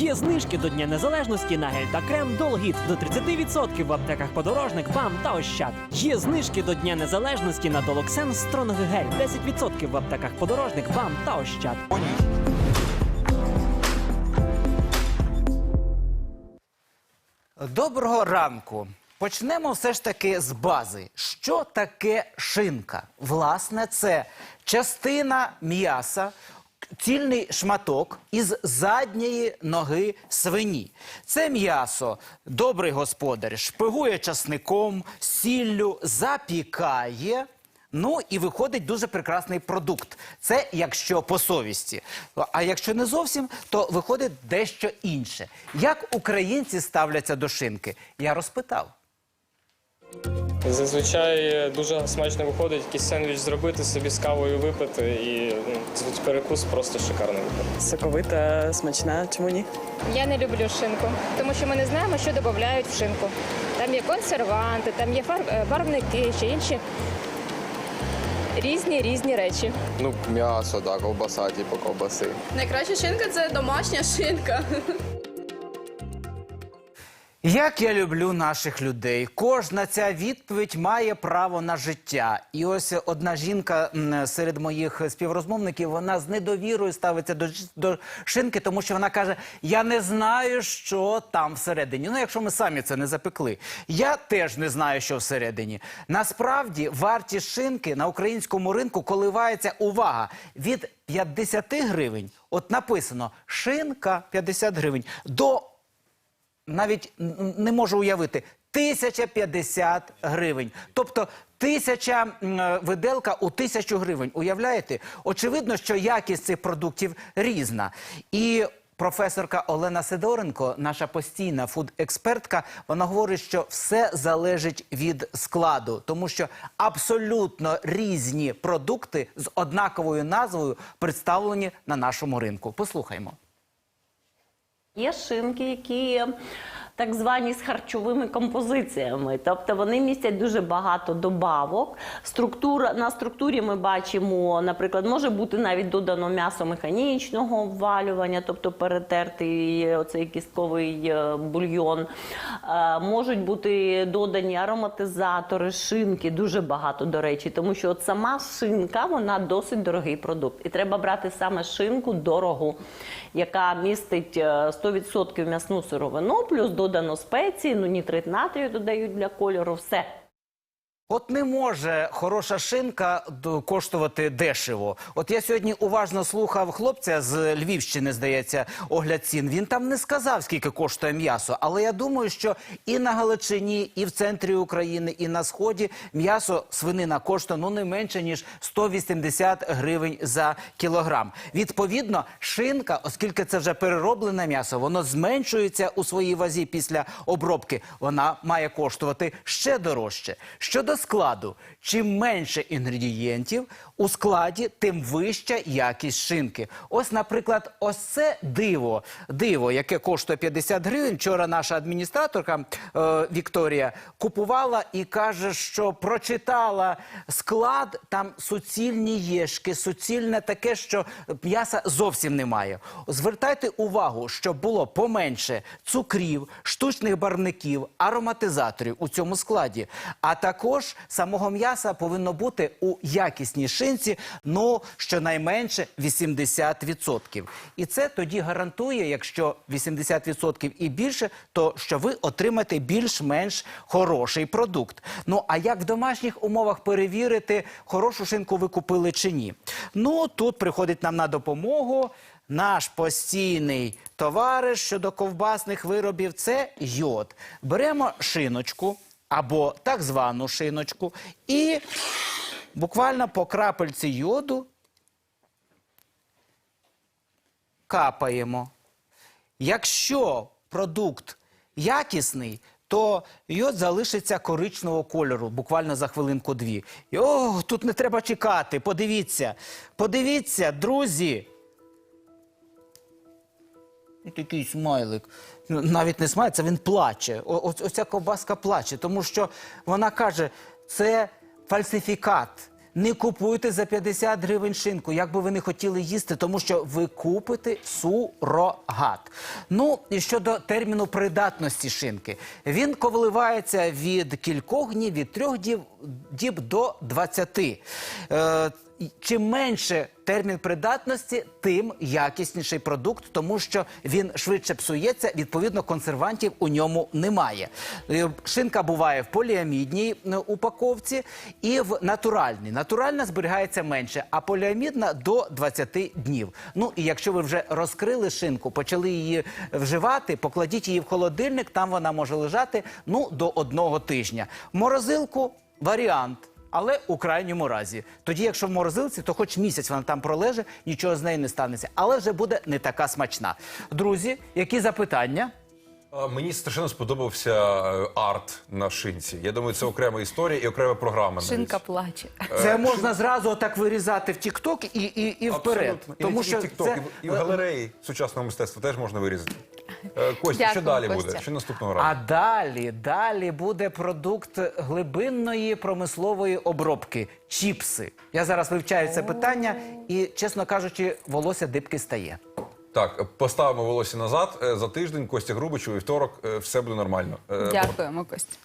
Є знижки до Дня Незалежності на гель та крем Долгіт до 30% в аптеках подорожник, БАМ та Ощад. Є знижки до Дня Незалежності на Долоксен Стронг гель 10% в аптеках подорожник, БАМ та Ощад. Доброго ранку. Почнемо все ж таки з бази. Що таке шинка? Власне, це частина м'яса, цільний шматок із задньої ноги свині. Це м'ясо добрий господар шпигує часником, сіллю, запікає. Ну і виходить дуже прекрасний продукт. Це якщо по совісті. А якщо не зовсім, то виходить дещо інше. Як українці ставляться до шинки? Я розпитав. Зазвичай дуже смачно виходить якийсь сендвіч зробити, собі з кавою випити і ну, перекус просто шикарний виходить. Соковита, смачна, чому ні? Я не люблю шинку, тому що ми не знаємо, що додають в шинку. Там є консерванти, там є фар- е, барвники чи інші різні різні речі. Ну, м'ясо, так, ковбаса, типу ковбаси. Найкраща шинка це домашня шинка. Як я люблю наших людей. Кожна ця відповідь має право на життя. І ось одна жінка серед моїх співрозмовників, вона з недовірою ставиться до, до шинки, тому що вона каже: Я не знаю, що там всередині. Ну, якщо ми самі це не запекли. Я теж не знаю, що всередині. Насправді вартість шинки на українському ринку коливається увага від 50 гривень. От написано шинка 50 гривень до навіть не можу уявити. 1050 гривень. Тобто тисяча виделка у тисячу гривень. Уявляєте? Очевидно, що якість цих продуктів різна. І професорка Олена Сидоренко, наша постійна фуд-експертка, вона говорить, що все залежить від складу, тому що абсолютно різні продукти з однаковою назвою представлені на нашому ринку. Послухаймо. Є шинки, які так звані з харчовими композиціями, тобто вони містять дуже багато добавок. Структура на структурі ми бачимо, наприклад, може бути навіть додано м'ясо механічного обвалювання, тобто перетертий оцей кістковий е, бульйон. Е, Можуть бути додані ароматизатори, шинки, дуже багато, до речі, тому що от сама шинка вона досить дорогий продукт. І треба брати саме шинку дорогу, яка містить е, 100% м'ясну сировину, плюс додано спеції, ну нітрит натрію додають для кольору, все. От не може хороша шинка коштувати дешево. От я сьогодні уважно слухав хлопця з Львівщини, здається, огляд цін. Він там не сказав, скільки коштує м'ясо. Але я думаю, що і на Галичині, і в центрі України, і на сході м'ясо свинина коштує ну не менше ніж 180 гривень за кілограм. Відповідно, шинка, оскільки це вже перероблене м'ясо, воно зменшується у своїй вазі після обробки. Вона має коштувати ще дорожче. Щодо складу, чим менше інгредієнтів у складі, тим вища якість шинки. Ось, наприклад, ось це диво, диво, яке коштує 50 гривень. Вчора наша адміністраторка е, Вікторія купувала і каже, що прочитала склад, там суцільні єшки, суцільне таке, що м'яса зовсім немає. Звертайте увагу, що було поменше цукрів, штучних барвників, ароматизаторів у цьому складі. А також самого м'яса повинно бути у якісній шинці, ну щонайменше 80%. І це тоді гарантує, якщо 80% і більше, то що ви отримаєте більш-менш хороший продукт. Ну а як в домашніх умовах перевірити, хорошу шинку ви купили чи ні? Ну тут приходить нам на допомогу. Наш постійний товариш щодо ковбасних виробів це йод. Беремо шиночку або так звану шиночку і буквально по крапельці йоду капаємо. Якщо продукт якісний, то йод залишиться коричневого кольору буквально за хвилинку-дві. О, тут не треба чекати. Подивіться, подивіться, друзі. Такий смайлик. Ну, Навіть не смайлик, це він плаче. О- ось- Оця ковбаска плаче, тому що вона каже, це фальсифікат. Не купуйте за 50 гривень шинку, як би ви не хотіли їсти, тому що ви купите сурогат. Ну і щодо терміну придатності шинки, він коливається від кількох днів, від трьох діб, діб до 20. Е, чим менше термін придатності, тим якісніший продукт, тому що він швидше псується. Відповідно, консервантів у ньому немає. Е, Шинка буває в поліамідній е, упаковці і в натуральній. Натуральна зберігається менше, а поліамідна до 20 днів. Ну і якщо ви вже розкрили шинку, почали її вживати, покладіть її в холодильник. Там вона може лежати ну до одного тижня. Морозилку варіант. Але у крайньому разі. Тоді, якщо в морозилці, то хоч місяць вона там пролеже, нічого з нею не станеться. Але вже буде не така смачна. Друзі, які запитання? Мені страшенно сподобався е, арт на шинці. Я думаю, це окрема історія і окрема програма. навіть. Шинка плаче. Це можна зразу отак вирізати в Тік-Ток і, і, і вперед. Абсолютно. І Тому не що в TikTok, це... і в галереї сучасного мистецтва теж можна вирізати. Е, Костя, що далі Костя. буде? Що наступного А далі, далі буде продукт глибинної промислової обробки чіпси. Я зараз вивчаю це питання, і, чесно кажучи, волосся дибки стає. Так, поставимо волосся назад. Е, За тиждень Костя Грубич у вівторок е, все буде нормально. Дякуємо, Костя.